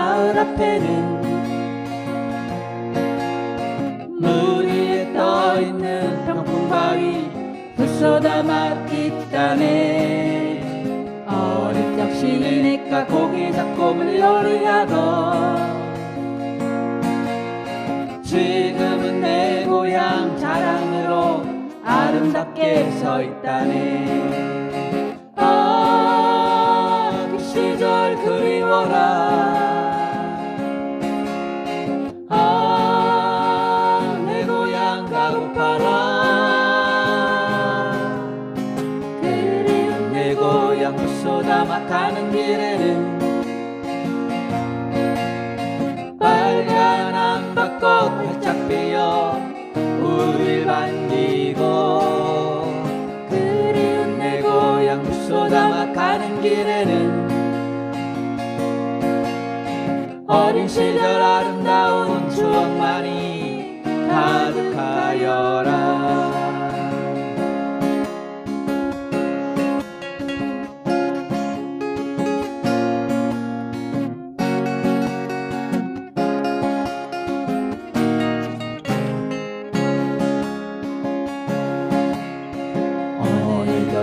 앞에는 물 위에 떠 있는 평풍바위 불쏘다마 있다네. 어릴 적 시내가 고기 잡고 물놀이 하던 지금은 내 고향 자랑으로 아름답게 서 있다네. 아, 그 시절 그리워라 고향 가고파라 그리운 내 고향 부쏘다마 가는 길에는 빨간 암박꽃 활짝 피어 우릴 반기고 그리운 내 고향 부쏘다마 가는 길에는 어린 시절 아름다운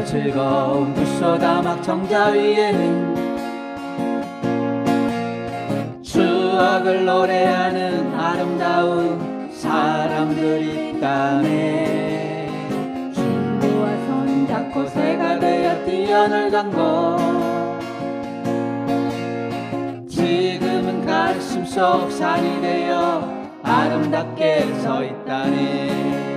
즐거운 부쏘다막 정자 위에는 추억을 노래하는 아름다운 사람들이 있다네. 친구와 손 잡고 새가 되어 뛰어놀던 곳. 지금은 가슴 속 산이 되어 아름답게 서 있다네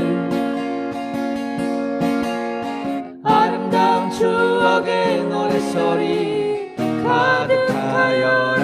아름다운 추억의 노래소리 가득하여